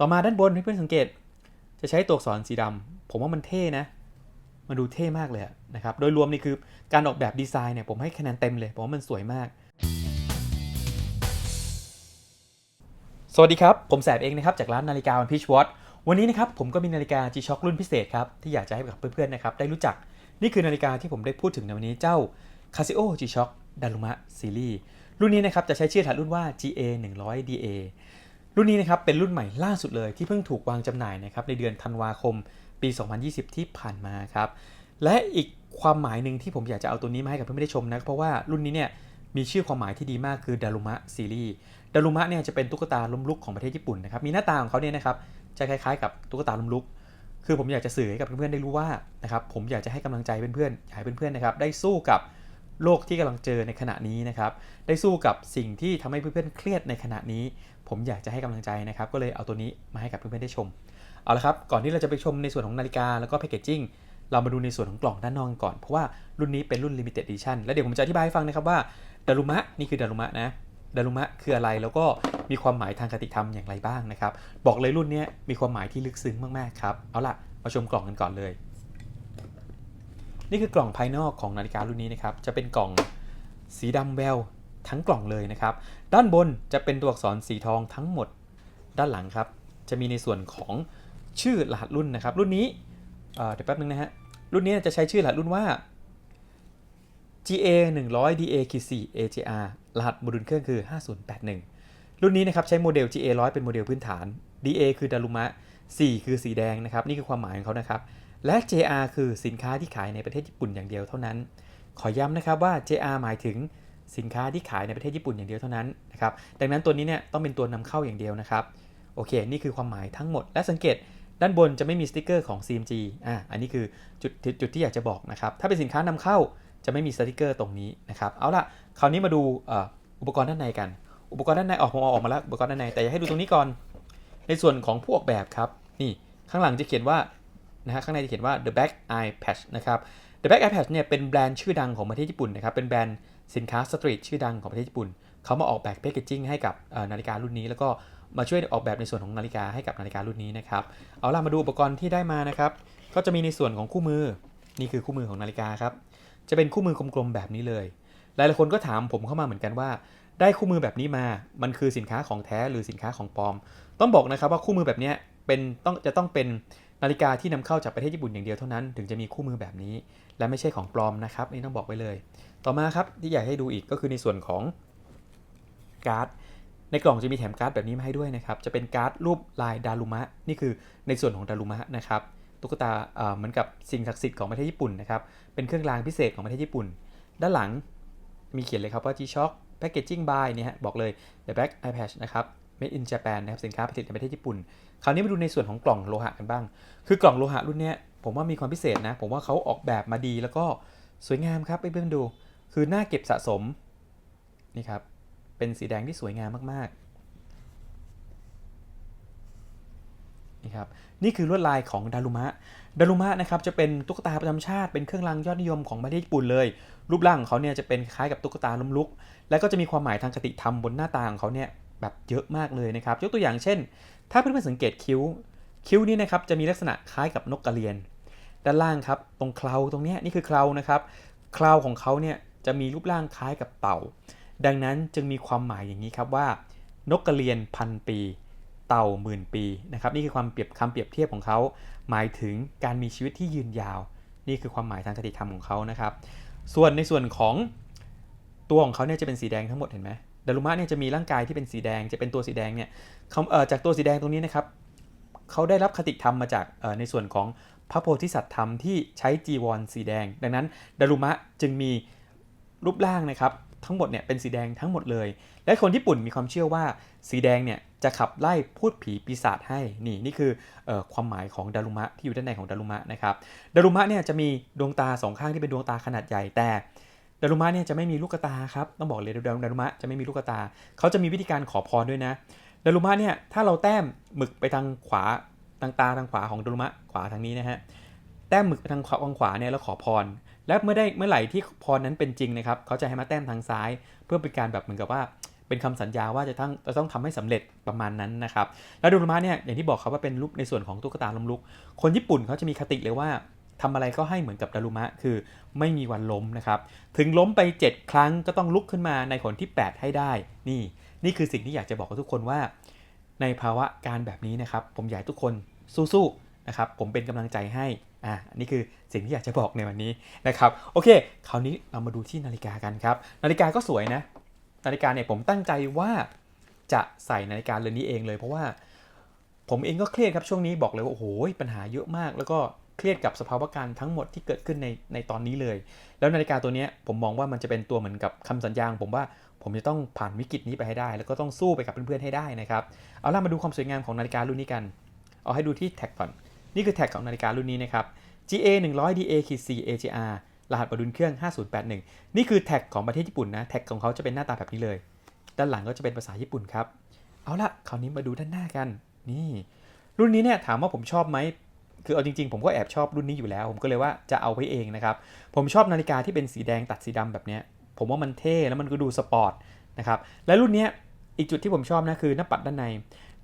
ต่อมาด้านบนเพื่อนๆสังเกต จะใช้ตัวอักษรสีดำผมว่ามันเท่นะ มันดูเท่มากเลยนะครับ โดยรวมนี่คือการออกแบบดีไซน์เนี่ยผมให้คะแนนเต็มเลย ผมว่ามันสวยมาก สวัสดีครับ ผมแสบเองนะครับ จากร้านนาฬิกาวันพิชวอตวันนี้นะครับผมก็มีนาฬิกา G-Shock รุ่นพิเศษครับ ที่อยากจะให้กับเพื่อนๆนะครับได้รู้จัก นี่คือนาฬิกาที่ผมได้พูดถึงในวันนี้เจ้า Casio G-Shock Daruma Series รุ่นนี้นะครับจะใช้ชื่อถัดรุ่นว่า GA 100 DA รุ่นนี้นะครับเป็นรุ่นใหม่ล่าสุดเลยที่เพิ่งถูกวางจำหน่ายนะครับในเดือนธันวาคมปี 2020 ที่ผ่านมาครับและอีกความหมายหนึ่งที่ผมอยากจะเอาตัวนี้มาให้กับเพื่อนๆได้ชมนะเพราะว่ารุ่นนี้เนี่ยมีชื่อความหมายที่ดีมากคือ Daruma Series ดารุมะเนี่ยจะเป็นตุ๊กตาล้มลุกของประเทศญี่ปุ่นนะครับมีหน้าตาของเขาเนี่ยนะครับจะคล้ายๆ กับตุ๊กตาล้มลุก คือผมอยากจะสื่อให้กับเพื่อนๆได้รู้ว่านะครับผมอยากจะให้กำลังใจเพื่อนๆอยากให้เพื่อนๆนะครับได้สู้กับโลกที่กำลังเจอในขณะนี้นะครับได้สู้กับสิ่งที่ทำให้เพื่อนๆเครียดในขณะนี้ ผมอยากจะให้กำลังใจนะครับ ก็เลยเอาตัวนี้มาให้กับเพื่อนๆได้ชม เอาละครับ ก่อนที่เราจะไปชมในส่วนของนาฬิกาแล้วก็แพคเกจจิ้งเรามาดูในส่วนของกล่องด้านนอกก่อน เพราะว่ารุ่นนี้เป็นรุ่น limited edition แล้วเดี๋ยวผมจะอธิบายให้ฟังนะครับว่าดารุมะนี่คือดารุมะนะดารุมะคืออะไรแล้วก็มีความหมายทางคติธรรมอย่างไรบ้างนะครับ บอกเลยรุ่นนี้มีความหมายที่ลึกซึ้งมากๆครับ เอาล่ะ มาชมกล่องกันก่อนเลย นี่คือกล่องภายนอกของนาฬิการุ่นนี้นะครับ จะเป็นกล่องสีดำแวว ทั้งกล่องเลยนะครับ ด้านบนจะเป็นตัวอักษรสีทองทั้งหมด ด้านหลังครับ จะมีในส่วนของชื่อรหัสรุ่นนะครับ รุ่นนี้เเดี๋ยวแป๊บนึงนะฮะ รุ่นนี้จะใช้ชื่อรหัสรุ่นว่า GA 100 DA 4 AJR รหัสโมดูลเครื่องคือ 5081 รุ่นนี้นะครับใช้โมเดล GA 100เป็นโมเดลพื้นฐาน DA คือดารุมะ 4 คือสีแดงนะครับ นี่คือความหมายของเขานะครับ และ JR คือสินค้าที่ขายในประเทศญี่ปุ่นอย่างเดียวเท่านั้น ขอย้ำนะครับว่า JR หมายถึง สินค้าที่ขายในประเทศญี่ปุ่นอย่างเดียวเท่านั้นนะครับดังนั้นตัวนี้เนี่ยต้องเป็นตัวนำเข้าอย่างเดียวนะครับโอเค นี่คือความหมายทั้งหมดและสังเกตด้านบนจะไม่มีสติกเกอร์ของ CMG อ่าอันนี้คือจุดจุดที่อยากจะบอกนะครับถ้าเป็นสินค้านำเข้าจะไม่มีสติกเกอร์ตรงนี้นะครับเอาล่ะคราวนี้มาดูอุปกรณ์ด้านในกัน อุปกรณ์ด้านในออกผมเอาออกมาแล้วอุปกรณ์ด้านในแต่อยากให้ดูตรงนี้ก่อน ในส่วนของผู้ออกแบบครับนี่ข้างหลังจะเขียนว่านะฮะข้างในจะเขียนว่า the back eye patch นะครับ the back eye patch เนี่ยเป็นแบรนด์ชื่อดังของประเทศญี่ปุ่นนะครับเป็นแบรนด์ สินค้าสตรีทชื่อดังของประเทศญี่ปุ่นเขามาออกแบบแพคเกจิ้งให้กับนาฬิการุ่นนี้ แล้วก็มาช่วยออกแบบในส่วนของนาฬิกาให้กับนาฬิการุ่นนี้นะครับเอาล่ะมาดูอุปกรณ์ที่ได้มานะครับ ก็จะมีในส่วนของคู่มือนี่คือคู่มือของนาฬิกาครับจะเป็นคู่มือกลมๆแบบนี้เลย หลายๆคนก็ถามผมเข้ามาเหมือนกันว่า ได้คู่มือแบบนี้มา มันคือสินค้าของแท้หรือสินค้าของปลอม ต้องบอกนะครับว่าคู่มือแบบนี้เป็นต้องจะต้องเป็นนาฬิกาที่นำเข้าจากประเทศญี่ปุ่นอย่างเดียวเท่านั้น ถึงจะมีคู่มือแบบนี้ และไม่ใช่ของปลอมนะครับนี่ต้องบอกไว้เลย ต่อมาครับที่อยากให้ดูอีกก็คือในส่วนของการ์ดในกล่องจะมีแถมการ์ดแบบนี้มาให้ด้วยนะครับ จะเป็นการ์ดรูปลายดารุมะ นี่คือในส่วนของดารุมะนะครับ ตุ๊กตาเหมือนกับสิ่งศักดิ์สิทธิ์ของประเทศญี่ปุ่นนะครับ เป็นเครื่องรางพิเศษของประเทศญี่ปุ่น ด้านหลังมีเขียนเลยครับว่า G-Shock Packaging by เนี่ยฮะบอกเลย The Back Eye Patch นะครับ Made in Japan นะครับ สินค้าผลิตในประเทศญี่ปุ่น คราวนี้มาดูในส่วนของกล่องโลหะกันบ้าง คือกล่องโลหะรุ่นนี้ผมว่ามีความพิเศษนะ ผมว่าเขาออกแบบมาดีแล้วก็สวยงามครับไปเพื่อนดู คือหน้าเก็บสะสมนี่ครับ เป็นสีแดงที่สวยงามมากๆนี่ครับนี่คือลวดลายของดารุมะดารุมะนะครับจะเป็นตุ๊กตาประจำชาติเป็นเครื่องรางยอดนิยมของประเทศญี่ปุ่นเลย รูปร่างของเขาเนี่ยจะเป็นคล้ายกับตุ๊กตาล้มลุก และก็จะมีความหมายทางคติธรรมบนหน้าตาของเขาเนี่ยแบบเยอะมากเลยนะครับยกตัวอย่างเช่น ถ้าเพื่อนๆสังเกตคิ้ว คิ้วนี้นะครับจะมีลักษณะคล้ายกับนกกระเรียน ด้านล่างครับตรงเคราตรงนี้นี่คือเครานะครับเคราของเขาเนี่ย จะมีรูปร่างคล้ายกับเต่า ดังนั้นจึงมีความหมายอย่างนี้ครับว่า นกกระเรียนพันปี เต่าหมื่นปีนะครับนี่คือความเปรียบคำเปรียบเทียบของเขา หมายถึงการมีชีวิตที่ยืนยาว นี่คือความหมายทางคติธรรมของเขานะครับ ส่วนในส่วนของตัวของเขาเนี่ยจะเป็นสีแดงทั้งหมดเห็นไหมดารุมะเนี่ยจะมีร่างกายที่เป็นสีแดงจะเป็นตัวสีแดงเนี่ยจากตัวสีแดงตรงนี้นะครับเขาได้รับคติธรรมมาจากในส่วนของพระโพธิสัตว์ธรรมที่ใช้จีวรสีแดง ดังนั้นดารุมะจึงมี รูปร่างนะครับทั้งหมดเนี่ยเป็นสีแดงทั้งหมดเลย และคนญี่ปุ่นมีความเชื่อว่าสีแดงเนี่ยจะขับไล่พูดผีปีศาจให้ นี่นี่คืออความหมายของดารุมะที่อยู่ด้านในของดารุมะนะครับ ดารุมะเนี่ยจะมีดวงตาสองข้างที่เป็นดวงตาขนาดใหญ่แต่ดารุมะเนี่ยจะไม่มีลูกตาครับ ต้องบอกเลยดารุมะจะไม่มีลูกตา เขาจะมีวิธีการขอพรด้วยนะ ดารุมะเนี่ยถ้าเราแต้มหมึกไปทางขวาทางตาทางขวาของดารุมะขวาทางนี้นะฮะ แต้มหมึกไปทางขวาขวาเนี่ยแล้วขอพร และเมื่อได้เมื่อไหร่ที่พรนั้นเป็นจริงนะครับเขาจะให้มาแต้มทางซ้าย เพื่อเป็นการแบบเหมือนกับว่าเป็นคำสัญญาว่าจะต้องจะต้องทำให้สำเร็จประมาณนั้นนะครับ แล้วดารุมะเนี่ยอย่างที่บอกครับว่าเป็นรูปในส่วนของตุ๊กตาล้มลุก คนญี่ปุ่นเขาจะมีคติเลยว่าทำอะไรก็ให้เหมือนกับดารุมะ คือไม่มีวันล้มนะครับ ถึงล้มไป 7 ครั้งก็ต้องลุกขึ้นมาในผลที่ 8 ให้ได้ นี่ นี่คือสิ่งที่อยากจะบอกกับทุกคนว่า ในภาวะการแบบนี้นะครับ ผมอยากให้ทุกคนสู้ๆนะครับ ผมเป็นกำลังใจให้ อ่านี่คือสิ่งที่อยากจะบอกในวันนี้นะครับโอเค คราวนี้เรามาดูที่นาฬิกากันครับ นาฬิกาก็สวยนะ นาฬิกาเนี่ยผมตั้งใจว่าจะใส่นาฬิกาเรือนนี้เองเลย เพราะว่าผมเองก็เครียดครับช่วงนี้บอกเลยว่าโอ้โหปัญหาเยอะมาก แล้วก็เครียดกับสภาวะการทั้งหมดที่เกิดขึ้นในในตอนนี้เลย แล้วนาฬิกาตัวเนี้ยผมมองว่ามันจะเป็นตัวเหมือนกับคำสัญญาของผมว่าผมจะต้องผ่านวิกฤตนี้ไปให้ได้ แล้วก็ต้องสู้ไปกับเพื่อนๆให้ได้นะครับเอาล่ะมาดูความสวยงามของนาฬิการุ่นนี้กัน เอาให้ดูที่แท็กก่อน นี่คือแท็กของนาฬิการุ่นนี้นะครับ GA 100 DA 4 AGR รหัสประดุลเครื่อง 5081 นี่คือแท็กของประเทศญี่ปุ่นนะ แท็กของเขาจะเป็นหน้าตาแบบนี้เลย ด้านหลังก็จะเป็นภาษาญี่ปุ่นครับ เอาละคราวนี้มาดูด้านหน้ากัน นี่ รุ่นนี้เนี่ยถามว่าผมชอบไหม คือเอาจริงๆ ผมก็แอบชอบรุ่นนี้อยู่แล้ว ผมก็เลยว่าจะเอาไว้เองนะครับ ผมชอบนาฬิกาที่เป็นสีแดงตัดสีดำแบบนี้ ผมว่ามันเท่แล้วมันก็ดูสปอร์ตนะครับ และรุ่นนี้อีกจุดที่ผมชอบนะคือหน้าปัดด้านใน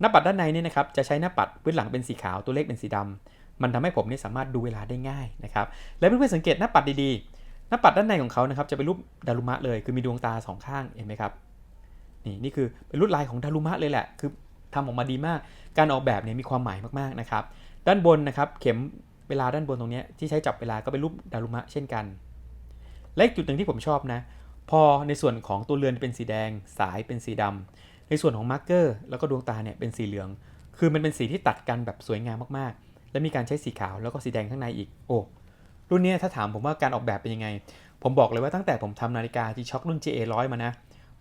หน้าปัดด้านในเนี่ยนะครับจะใช้หน้าปัดพื้นหลังเป็นสีขาวตัวเลขเป็นสีดำมันทำให้ผมเนี่ยสามารถดูเวลาได้ง่ายนะครับและเพื่อนๆสังเกตหน้าปัดดีๆ หน้าปัดด้านในของเขานะครับจะเป็นรูปดารุมะเลยคือมีดวงตาสองข้างเห็นไหมครับนี่นี่คือเป็นลวดลายของดารุมะเลยแหละคือทำออกมาดีมาก การออกแบบเนี่ยมีความหมายมากๆนะครับด้านบนนะครับเข็มเวลาด้านบนตรงนี้ที่ใช้จับเวลาก็เป็นรูปดารุมะเช่นกัน และอีกจุดหนึ่งที่ผมชอบนะ พอในส่วนของตัวเรือนเป็นสีแดง สายเป็นสีดำ ในส่วนของมาร์กเกอร์แล้วก็ดวงตาเนี่ยเป็นสีเหลือง คือมันเป็นสีที่ตัดกันแบบสวยงามมากๆ และมีการใช้สีขาวแล้วก็สีแดงข้างในอีก โอ้รุ่นเนี้ยถ้าถามผมว่าการออกแบบเป็นยังไง ผมบอกเลยว่าตั้งแต่ผมทำนาฬิกา G-Shock รุ่น GA100 มานะ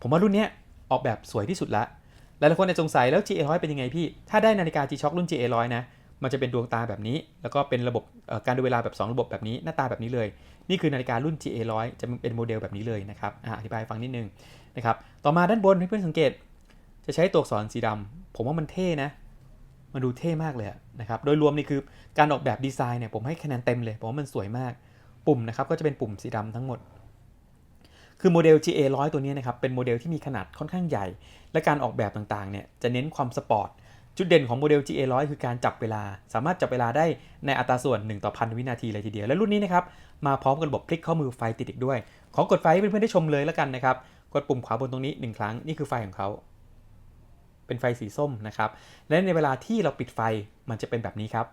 ผมว่ารุ่นเนี้ยออกแบบสวยที่สุดละหลายคนอาจจะสงสัยแล้ว GA100 เป็นยังไงพี่ ถ้าได้นาฬิกา G-Shock รุ่น GA100 นะมันจะเป็นดวงตาแบบนี้ แล้วก็เป็นระบบการดูเวลาแบบ 2 ระบบแบบนี้หน้าตาแบบนี้เลย นี่คือนาฬิการุ่น GA100 จะเป็นโมเดลแบบนี้เลยนะครับอธิบายฟังนิดนึงนะครับต่อมาด้านบนเพื่อนสังเกต จะใช้ตัวอักษรสีดำผมว่ามันเท่นะ มันดูเท่มากเลยนะครับ โดยรวมนี่คือการออกแบบดีไซน์เนี่ยผมให้คะแนนเต็มเลย ผมว่ามันสวยมาก ปุ่มนะครับก็จะเป็นปุ่มสีดำทั้งหมด คือโมเดล GA100 ตัวนี้นะครับ เป็นโมเดลที่มีขนาดค่อนข้างใหญ่ และการออกแบบต่างๆ เนี่ยจะเน้นความสปอร์ต จุดเด่นของโมเดล GA100 คือการจับเวลา สามารถจับเวลาได้ในอัตราส่วน 1 ต่อพันวินาทีเลยทีเดียว และรุ่นนี้นะครับ มาพร้อมกับระบบคลิกข้อมือไฟติดอีกด้วย ขอกดไฟให้เพื่อนๆได้ชมเลยแล้วกันนะครับ กดปุ่มขวาบนตรงนี้ 1 ครั้ง นี่คือไฟของเขา เป็นไฟสีส้มนะครับ และในเวลาที่เราปิดไฟมันจะเป็นแบบนี้ครับ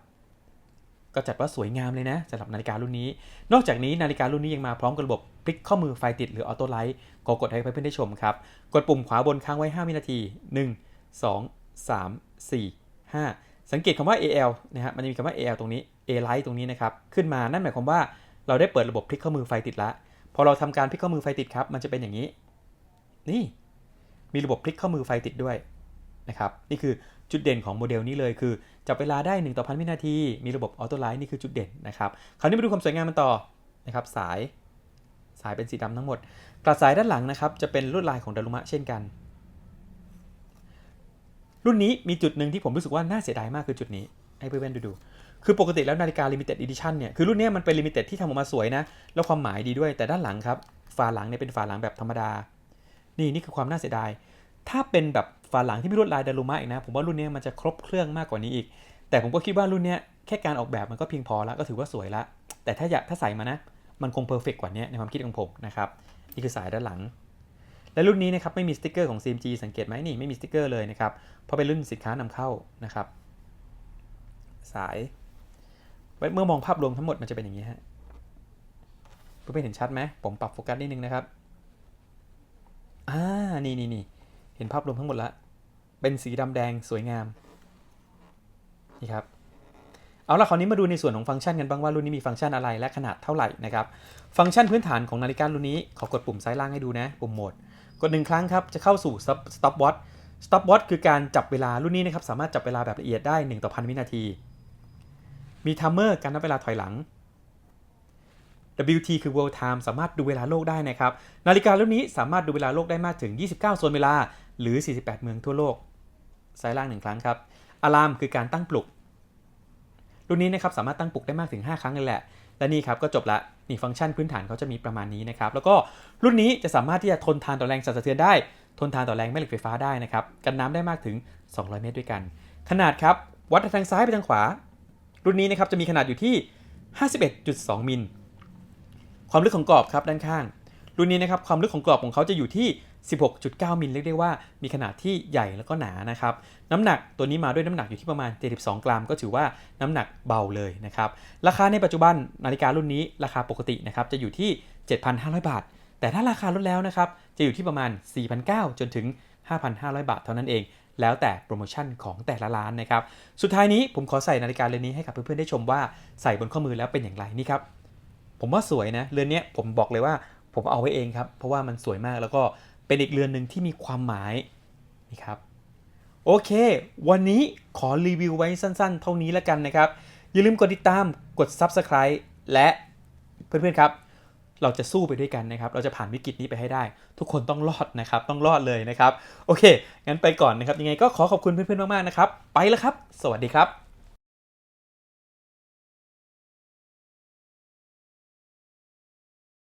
ก็จัดว่าสวยงามเลยนะสำหรับนาฬิการุ่นนี้ นอกจากนี้นาฬิการุ่นนี้ยังมาพร้อมกับระบบพลิกข้อมือไฟติดหรือออโต้ไลท์ก็กดให้เพื่อนๆได้ชมครับ กดปุ่มขวาบนค้างไว้ 5 วินาที 1 2 3 4 5 สังเกตคำว่า AL นะฮะมันจะมีคำว่า AL ตรงนี้ A light ตรงนี้นะครับขึ้นมานั่นหมายความว่าเราได้เปิดระบบพลิกข้อมือไฟติดละพอเราทำการพลิกข้อมือไฟติดครับ มันจะเป็นอย่างนี้ นี่ มีระบบพลิกข้อมือไฟติดด้วย นะครับนี่คือจุดเด่นของโมเดลนี้เลยคือจับเวลาได้ 1 ต่อพันวินาที มีระบบออโต้ไลท์นี่คือจุดเด่นนะครับคราวนี้มาดูความสวยงามมันต่อนะครับสายสายเป็นสีดำทั้งหมดกระสายด้านหลังนะครับจะเป็นลวดลายของดารุมะเช่นกัน รุ่นนี้มีจุดหนึ่งที่ผมรู้สึกว่าน่าเสียดายมากคือจุดนี้ให้เพื่อนๆดูดูคือปกติแล้วนาฬิกา limited edition เนี่ย คือรุ่นนี้มันเป็น limited ที่ทำออกมาสวยนะ แล้วความหมายดีด้วย แต่ด้านหลังครับ ฝาหลังเนี่ยเป็นฝาหลังแบบธรรมดา นี่นี่คือความน่าเสียดาย ถ้าเป็นแบบฝาหลังที่มีลวดลายดารุมะอีกนะ ผมว่ารุ่นนี้มันจะครบเครื่องมากกว่านี้อีก แต่ผมก็คิดว่ารุ่นนี้แค่การออกแบบมันก็เพียงพอแล้วก็ถือว่าสวยละ แต่ถ้าอยากถ้าใส่มานะ มันคงเพอร์เฟกกว่านี้ในความคิดของผมนะครับ นี่คือสายด้านหลัง และรุ่นนี้นะครับไม่มีสติกเกอร์ของ CMG สังเกตไหมนี่ไม่มีสติกเกอร์เลยนะครับ เพราะเป็นรุ่นสินค้านำเข้านะครับ สาย เมื่อมองภาพรวมทั้งหมดมันจะเป็นอย่างนี้ฮะเพื่อนๆเห็นชัดไหมผมปรับโฟกัสนิดนึงนะครับ อ่า นี่นี่นี่ ห็นภาพรวมทั้งหมดละเป็นสีดำแดงสวยงามนี่ครับเอาละคราวนี้มาดูในส่วนของฟังก์ชันกันบ้างว่ารุ่นนี้มีฟังก์ชันอะไรและขนาดเท่าไหร่นะครับฟังก์ชันพื้นฐานของนาฬิการุ่นนี้ขอกดปุ่มซ้ายล่างให้ดูนะปุ่มโหมด กดหนึ่งครั้งครับจะเข้าสู่ stop watch stop watch คือการจับเวลารุ่นนี้นะครับสามารถจับเวลาแบบละเอียดได้1ต่อพันวินาที มีทัมเมอร์การนับเวลาถอยหลัง WT คือ World Time สามารถดูเวลาโลกได้นะครับนาฬิการุ่นนี้สามารถดูเวลาโลกได้มากถึง 29โซนเวลา หรือ 48 เมืองทั่วโลกซ้ายล่างหนึ่งครั้งครับอะลามคือการตั้งปลุก รุ่นนี้นะครับสามารถตั้งปลุกได้มากถึง 5 ครั้งเลยแหละ และนี่ครับก็จบละนี่ฟังก์ชันพื้นฐานเขาจะมีประมาณนี้นะครับ แล้วก็รุ่นนี้จะสามารถที่จะทนทานต่อแรงสั่นสะเทือนได้ ทนทานต่อแรงแม่เหล็กไฟฟ้าได้นะครับ กันน้ำได้มากถึง 200 เมตรด้วยกัน ขนาดครับ วัดจากทางซ้ายไปทางขวา รุ่นนี้นะครับจะมีขนาดอยู่ที่ 51.2 มิล ความลึกของกรอบครับด้านข้าง รุ่นนี้นะครับความลึกของกรอบของเขาจะอยู่ที่ 16.9 มิลเรียกได้ว่ามีขนาดที่ใหญ่แล้วก็หนานะครับ น้ำหนักตัวนี้มาด้วยน้ำหนักอยู่ที่ประมาณ 72 กรัม ก็ถือว่าน้ำหนักเบาเลยนะครับ ราคาในปัจจุบันนาฬิการุ่นนี้ราคาปกตินะครับจะอยู่ที่ 7,500 บาท แต่ถ้าราคาลดแล้วนะครับจะอยู่ที่ประมาณ 4,900 จนถึง 5,500 บาทเท่านั้นเอง แล้วแต่โปรโมชั่นของแต่ละร้านนะครับ สุดท้ายนี้ผมขอใส่นาฬิกาเรือนนี้ให้กับเพื่อนๆได้ชมว่าใส่บนข้อมือแล้วเป็นอย่างไรนี่ครับ ผมว่าสวยนะเรือนนี้ผมบอกเลยว่าผมเอาไว้เองครับเพราะว่ามันสวยมากแล้วก็ เป็นอีกเรือนหนึ่งที่มีความหมายนี่ครับโอเค วันนี้ขอรีวิวไว้สั้นๆ เท่านี้แล้วกันนะครับ อย่าลืมกดติดตามกด Subscribe และเพื่อนๆครับ เราจะสู้ไปด้วยกันนะครับ เราจะผ่านวิกฤตนี้ไปให้ได้ ทุกคนต้องรอดนะครับ ต้องรอดเลยนะครับ โอเค งั้นไปก่อนนะครับ ยังไงก็ขอขอบคุณเพื่อนๆมากๆนะครับ ไปแล้วครับ สวัสดีครับ